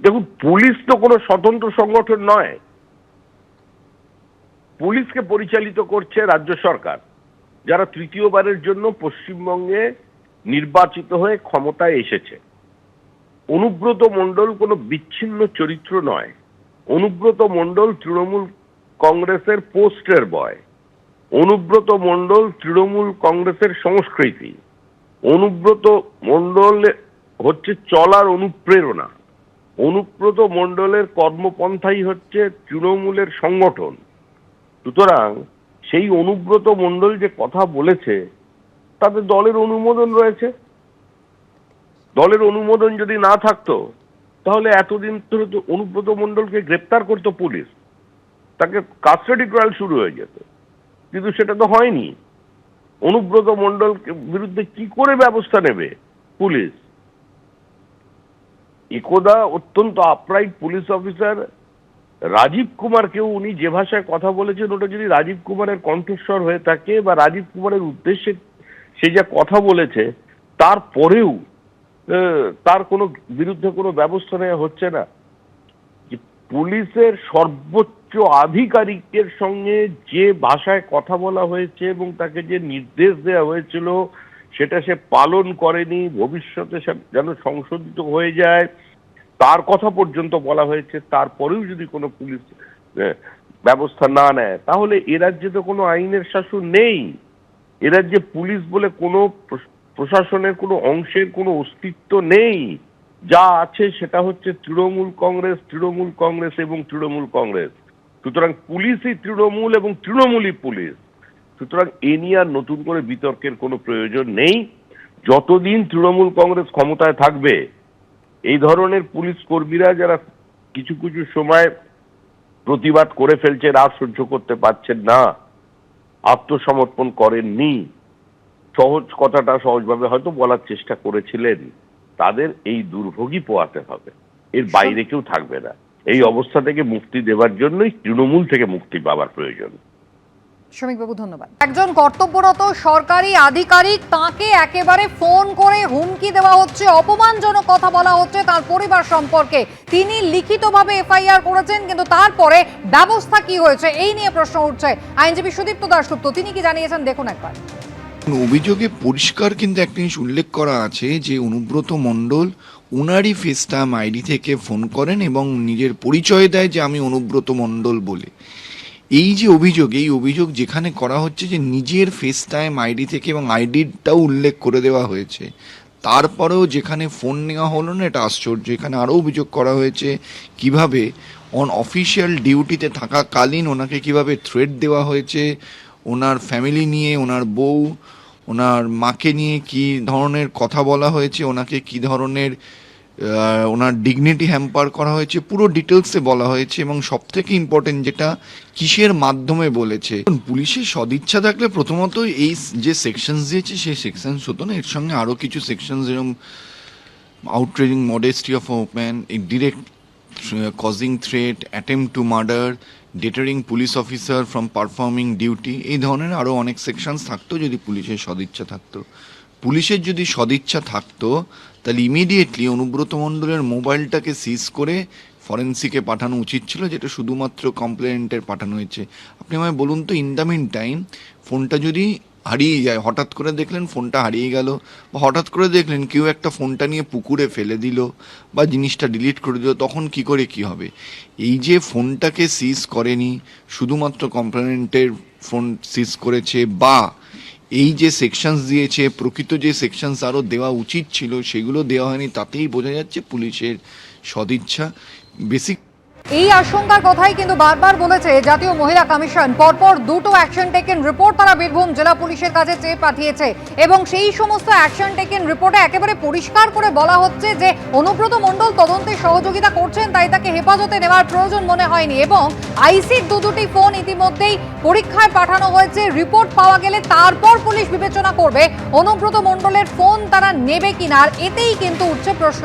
দেখুন, পুলিশ তো কোনো স্বতন্ত্র সংগঠন নয়। পুলিশকে পরিচালিত করছে রাজ্য সরকার, যারা তৃতীয়বারের জন্য পশ্চিমবঙ্গে নির্বাচিত হয়ে ক্ষমতায় এসেছে। অনুব্রত মণ্ডল কোনো বিচ্ছিন্ন চরিত্র নয়। অনুব্রত মণ্ডল তৃণমূল কংগ্রেসের পোস্টের বয়। অনুব্রত মণ্ডল তৃণমূল কংগ্রেসের সংস্কৃতি। অনুব্রত মণ্ডল হচ্ছে চলার অনুপ্রেরণা। অনুব্রত মণ্ডলের কর্মপন্থাই হচ্ছে তৃণমূলের সংগঠন। সুতরাং সেই অনুব্রত মণ্ডল যে কথা বলেছে, তাতে দলের অনুমোদন রয়েছে। দলের অনুমোদন যদি না থাকতো, তাহলে এতদিন ধরে তো অনুব্রত মণ্ডলকে গ্রেপ্তার করতো পুলিশ। তাকে কাস্টাডি ট্রায়াল শুরু হয়ে যেত। কিন্তু সেটা তো হয়নি। অনুব্রত মণ্ডল বিরুদ্ধে কি করে ব্যবস্থা নেবে পুলিশ? একদা অত্যন্ত আপরাইট পুলিশ অফিসার রাজীব কুমারকেও উনি যে ভাষায় কথা বলেছেন, ওটা যদি রাজীব কুমারের কণ্ঠস্বর হয়ে থাকে বা রাজীব কুমারের উদ্দেশ্যে সে যা কথা বলেছে তারপরেও তার কোনো বিরুদ্ধে কোনো ব্যবস্থা নেওয়া হচ্ছে না। পুলিশের সর্বোচ্চ আধিকারিকের সঙ্গে যে ভাষায় কথা বলা হয়েছে এবং তাকে যে নির্দেশ দেওয়া হয়েছিল সেটা সে পালন করেনি, ভবিষ্যতে সে যেন সংশোধিত হয়ে যায়। তার কথা পর্যন্ত বলা হয়েছে, তারপরেও যদি কোনো পুলিশ ব্যবস্থা না নেয়, তাহলে এ রাজ্যে তো কোনো আইনের শাসন নেই। এ রাজ্যে পুলিশ বলে কোনো প্রশাসনের কোনো অংশের কোনো অস্তিত্ব নেই। যা আছে সেটা হচ্ছে তৃণমূল কংগ্রেস তৃণমূল কংগ্রেস এবং তৃণমূল কংগ্রেস। সুতরাং পুলিশই তৃণমূল এবং তৃণমূলই পুলিশ। সুতরাং এ নিয়ে আর নতুন করে বিতর্কের কোনো প্রয়োজন নেই। যতদিন তৃণমূল কংগ্রেস ক্ষমতায় থাকবে, এই ধরনের পুলিশ কর্মীরা যারা কিছু কিছু সময় প্রতিবাদ করে ফেলছেন আর সহ্য করতে পারছেন না, আত্মসমর্পণ করেননি, সহজ কথাটা সহজভাবে হয়তো বলার চেষ্টা করেছিলেন, তাদের এই দুর্ভোগই পোয়াতে হবে। এর বাইরে কেউ থাকবে না। এই অবস্থা থেকে মুক্তি দেওয়ার জন্যই তৃণমূল থেকে মুক্তি পাওয়ার প্রয়োজন। শ্রমিকবাবু, ধন্যবাদ। একজন কর্তব্যরত সরকারি আধিকারিক তাকে একেবারে ফোন করে হুমকি দেওয়া হচ্ছে, অপমানজনক কথা বলা হচ্ছে, তার পরিবার সম্পর্কে। তিনি লিখিতভাবে এফআইআর করেছেন, কিন্তু তারপরে ব্যবস্থা কি হয়েছে, এই নিয়ে প্রশ্ন উঠছে আইনজীবী সুদীপ্ত দাসগুপ্ত তিনি কি জানিয়েছেন? দেখুন একবার। অভিযোগে পরিষ্কার কিন্তু একটা জিনিস উল্লেখ করা আছে, যে অনুব্রত মণ্ডল ওনারই ফেসটাম আইডি থেকে ফোন করেন এবং নিজের পরিচয় দেয় যে আমি অনুব্রত মণ্ডল বলে। এই যে অভিযোগ, এই অভিযোগ যেখানে করা হচ্ছে যে নিজের ফেস টাইম আইডি থেকে এবং আইডিটাও উল্লেখ করে দেওয়া হয়েছে। তারপরেও যেখানে ফোন নেওয়া হলো না, এটা আশ্চর্য। এখানে আরও অভিযোগ করা হয়েছে কীভাবে অন অফিসিয়াল ডিউটিতে থাকাকালীন ওনাকে কীভাবে থ্রেড দেওয়া হয়েছে, ওনার ফ্যামিলি নিয়ে, ওনার বউ, ওনার মাকে নিয়ে কি ধরনের কথা বলা হয়েছে, ওনাকে কি ধরনের ওনার ডিগনিটি হ্যাম্পার করা হয়েছে পুরো ডিটেলসে বলা হয়েছে এবং সব থেকে ইম্পর্টেন্ট যেটা কিসের মাধ্যমে বলেছে। পুলিশের সদিচ্ছা থাকলে প্রথমত এই যে সেকশনস দিয়েছে সেই সেকশনস হতো না এর সঙ্গে আরও কিছু সেকশনস যেরকম outraging modesty of direct uh, causing threat, attempt to murder, deterring police officer from performing duty এই ধরনের আরও অনেক সেকশনস থাকতো যদি পুলিশের সদিচ্ছা থাকতো। পুলিশের যদি সদিচ্ছা থাকতো, তাহলে ইমিডিয়েটলি অনুব্রত মণ্ডলের মোবাইলটাকে সিজ করে ফরেন্সিকে পাঠানো উচিত ছিল, যেটা শুধুমাত্র কমপ্লেন্টের পাঠানো হয়েছে। আপনি আমায় বলুন তো ইন দ্য মিন টাইম ফোনটা যদি হারিয়ে যায়, হঠাৎ করে দেখলেন ফোনটা হারিয়ে গেল, বা হঠাৎ করে দেখলেন কেউ একটা ফোনটা নিয়ে পুকুরে ফেলে দিল, বা জিনিসটা ডিলিট করে দিল, তখন কি করে কি হবে? এই যে ফোনটাকে সিজ করেনি, শুধুমাত্র কমপ্লেন্টের ফোন সিজ করেছে, বা এই যে সেকশনস দিয়েছে, প্রকৃত যে সেকশনস আরও দেওয়া উচিত ছিল, সেগুলো দেওয়া হয়নি, তাতেই বোঝা যাচ্ছে পুলিশের সদিচ্ছা। বেসিক এই আশঙ্কার কথাই কিন্তু বারবার বলেছে জাতীয় মহিলা কমিশন। পরপর দুটো অ্যাকশন টেকেন রিপোর্ট তারা বীরভূম জেলা পুলিশের কাছে চেয়ে পাঠিয়েছে এবং সেই সমস্ত অ্যাকশন টেকেন রিপোর্টে একেবারে পরিষ্কার করে বলা হচ্ছে যে অনুব্রত মণ্ডল তদন্তে সহযোগিতা করছেন, তাই তাকে হেফাজতে নেওয়ার প্রয়োজন মনে হয়নি এবং আইসির দু দুটি ফোন ইতিমধ্যেই পরীক্ষায় পাঠানো হয়েছে রিপোর্ট পাওয়া গেলে তারপর পুলিশ বিবেচনা করবে অনুব্রত মণ্ডলের ফোন তারা নেবে কিনা, আর এতেই কিন্তু উঠছে প্রশ্ন।